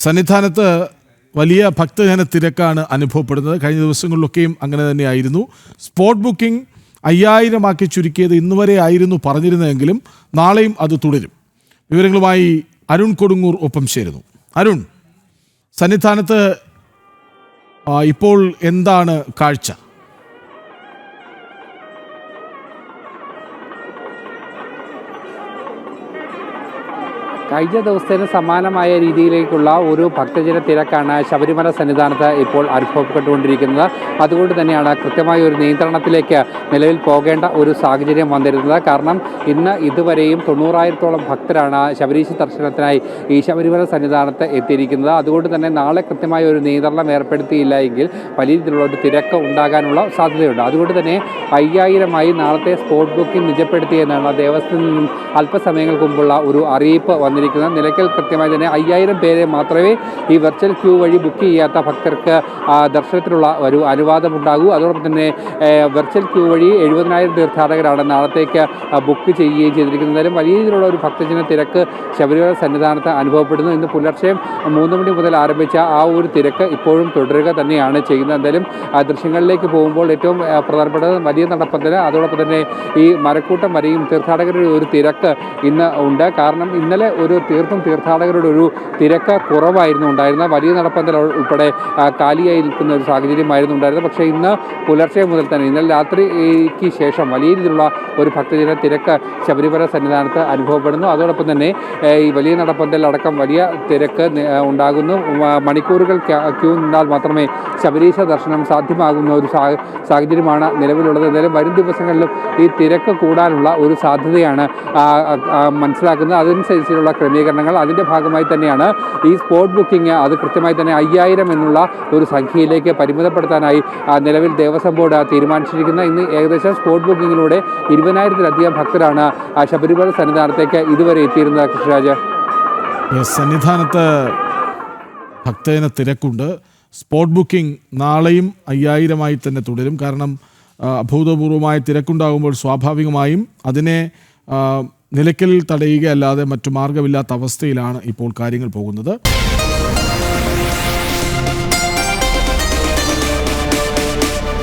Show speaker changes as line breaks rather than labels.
സന്നിധാനത്ത് വലിയ ഭക്തജന തിരക്കാണ് അനുഭവപ്പെടുന്നത്. കഴിഞ്ഞ ദിവസങ്ങളിലൊക്കെയും അങ്ങനെ തന്നെയായിരുന്നു. സ്പോട്ട് ബുക്കിംഗ് അയ്യായിരമാക്കി ചുരുക്കിയത് ഇന്ന് വരെ ആയിരുന്നു പറഞ്ഞിരുന്നതെങ്കിലും നാളെയും അത് തുടരും. വിവരങ്ങളുമായി അരുൺ കൊടുങ്ങൂർ ഒപ്പം ചേരുന്നു. അരുൺ സന്നിധാനത്ത് ഇപ്പോൾ എന്താണ് കാഴ്ച?
കഴിഞ്ഞ ദിവസത്തിന് സമാനമായ രീതിയിലേക്കുള്ള ഒരു ഭക്തജന തിരക്കാണ് ശബരിമല സന്നിധാനത്ത് ഇപ്പോൾ അനുഭവപ്പെട്ടുകൊണ്ടിരിക്കുന്നത്. അതുകൊണ്ട് തന്നെയാണ് കൃത്യമായ ഒരു നിയന്ത്രണത്തിലേക്ക് നിലവിൽ പോകേണ്ട ഒരു സാഹചര്യം വന്നിരുന്നത്. കാരണം ഇന്ന് ഇതുവരെയും തൊണ്ണൂറായിരത്തോളം ഭക്തരാണ് ശബരീശ ദർശനത്തിനായി ഈ ശബരിമല സന്നിധാനത്ത് എത്തിയിരിക്കുന്നത്. അതുകൊണ്ട് തന്നെ നാളെ കൃത്യമായ ഒരു നിയന്ത്രണം ഏർപ്പെടുത്തിയില്ല എങ്കിൽ വലിയ രീതിയിലുള്ള ഒരു തിരക്ക് ഉണ്ടാകാനുള്ള സാധ്യതയുണ്ട്. അതുകൊണ്ട് തന്നെ അയ്യായിരമായി നാളത്തെ സ്പോട്ട് ബുക്കിംഗ് നിജപ്പെടുത്തിയെന്നാണ് ദേവസ്വത്തിൽ നിന്നും അല്പസമയങ്ങൾക്ക് മുമ്പുള്ള ഒരു അറിയിപ്പ് വന്നിരിക്കുന്നത് നിലയ്ക്കൽ കൃത്യമായി തന്നെ അയ്യായിരം പേരെ മാത്രമേ ഈ വെർച്വൽ ക്യൂ വഴി ബുക്ക് ചെയ്യാത്ത ഭക്തർക്ക് ദർശനത്തിനുള്ള ഒരു അനുവാദം ഉണ്ടാകൂ അതോടൊപ്പം തന്നെ വെർച്വൽ ക്യൂ വഴി എഴുപതിനായിരം തീർത്ഥാടകരാണ് നാളത്തേക്ക് ബുക്ക് ചെയ്യുകയും ചെയ്തിരിക്കുന്നത്. എന്തായാലും വലിയ രീതിയിലുള്ള ഒരു ഭക്തജന തിരക്ക് ശബരിമല സന്നിധാനത്ത് അനുഭവപ്പെടുന്നു. ഇന്ന് പുലർച്ചെ മൂന്ന് മണി മുതൽ ആരംഭിച്ച ആ ഒരു തിരക്ക് ഇപ്പോഴും തുടരുക തന്നെയാണ് ചെയ്യുന്നത്. എന്തായാലും ആ ദൃശ്യങ്ങളിലേക്ക് പോകുമ്പോൾ ഏറ്റവും പ്രധാനപ്പെട്ടത് വലിയ നടപ്പത്തിന് അതോടൊപ്പം തന്നെ ഈ മരക്കൂട്ടം വരെയും തീർത്ഥാടകരുടെ ഒരു തിരക്ക് ഇന്ന് ഉണ്ട്. കാരണം ഇന്നലെ ഒരു തീർത്തും തീർത്ഥാടകരുടെ ഒരു തിരക്ക് കുറവായിരുന്നു ഉണ്ടായിരുന്നത്. വലിയ നടപ്പന്തൽ ഉൾപ്പെടെ കാലിയായി നിൽക്കുന്ന ഒരു സാഹചര്യമായിരുന്നു ഉണ്ടായിരുന്നത്. പക്ഷേ ഇന്ന് പുലർച്ചെ മുതൽ തന്നെ ഇന്നലെ രാത്രിക്ക് ശേഷം വലിയ രീതിയിലുള്ള ഒരു ഭക്തജന തിരക്ക് ശബരിമല സന്നിധാനത്ത് അനുഭവപ്പെടുന്നു. അതോടൊപ്പം തന്നെ ഈ വലിയ നടപ്പന്തൽ അടക്കം വലിയ തിരക്ക് ഉണ്ടാകുന്നു. മണിക്കൂറുകൾ ക്യ- നിന്നാൽ മാത്രമേ ശബരീശ ദർശനം സാധ്യമാകുന്ന ഒരു സാഹചര്യമാണ് നിലവിലുള്ളത്. എന്തായാലും വരും ദിവസങ്ങളിലും ഈ തിരക്ക് കൂടാനുള്ള ഒരു സാധ്യതയാണ് മനസ്സിലാക്കുന്നത്. അതനുസരിച്ചുള്ള ക്രമീകരണങ്ങൾ അതിന്റെ ഭാഗമായി തന്നെയാണ് ഈ സ്പോട്ട് ബുക്കിംഗ് അത് കൃത്യമായി തന്നെ അയ്യായിരം എന്നുള്ള ഒരു സംഖ്യയിലേക്ക് പരിമിതപ്പെടുത്താനായി നിലവിൽ ദേവസ്വം ബോർഡ് തീരുമാനിച്ചിരിക്കുന്നത് ഇന്ന് ഏകദേശം സ്പോട്ട് ബുക്കിങ്ങിലൂടെ ഇരുപതിനായിരത്തിലധികം ഭക്തരാണ് ശബരിമല സന്നിധാനത്തേക്ക് ഇതുവരെ എത്തിയിരുന്നത് കൃഷ്ണരാജ്.
യെസ്, സന്നിധാനത്ത് ഭക്തജന തിരക്കുണ്ട്. സ്പോട്ട് ബുക്കിംഗ് നാളെയും അയ്യായിരമായി തന്നെ തുടരും. കാരണം അഭൂതപൂർവമായ തിരക്കുണ്ടാകുമ്പോൾ സ്വാഭാവികമായും അതിനെ ആ, നിലയ്ക്കലിൽ തടയുകയല്ലാതെ മറ്റു മാർഗമില്ലാത്ത അവസ്ഥയിലാണ് ഇപ്പോൾ കാര്യങ്ങൾ പോകുന്നത്.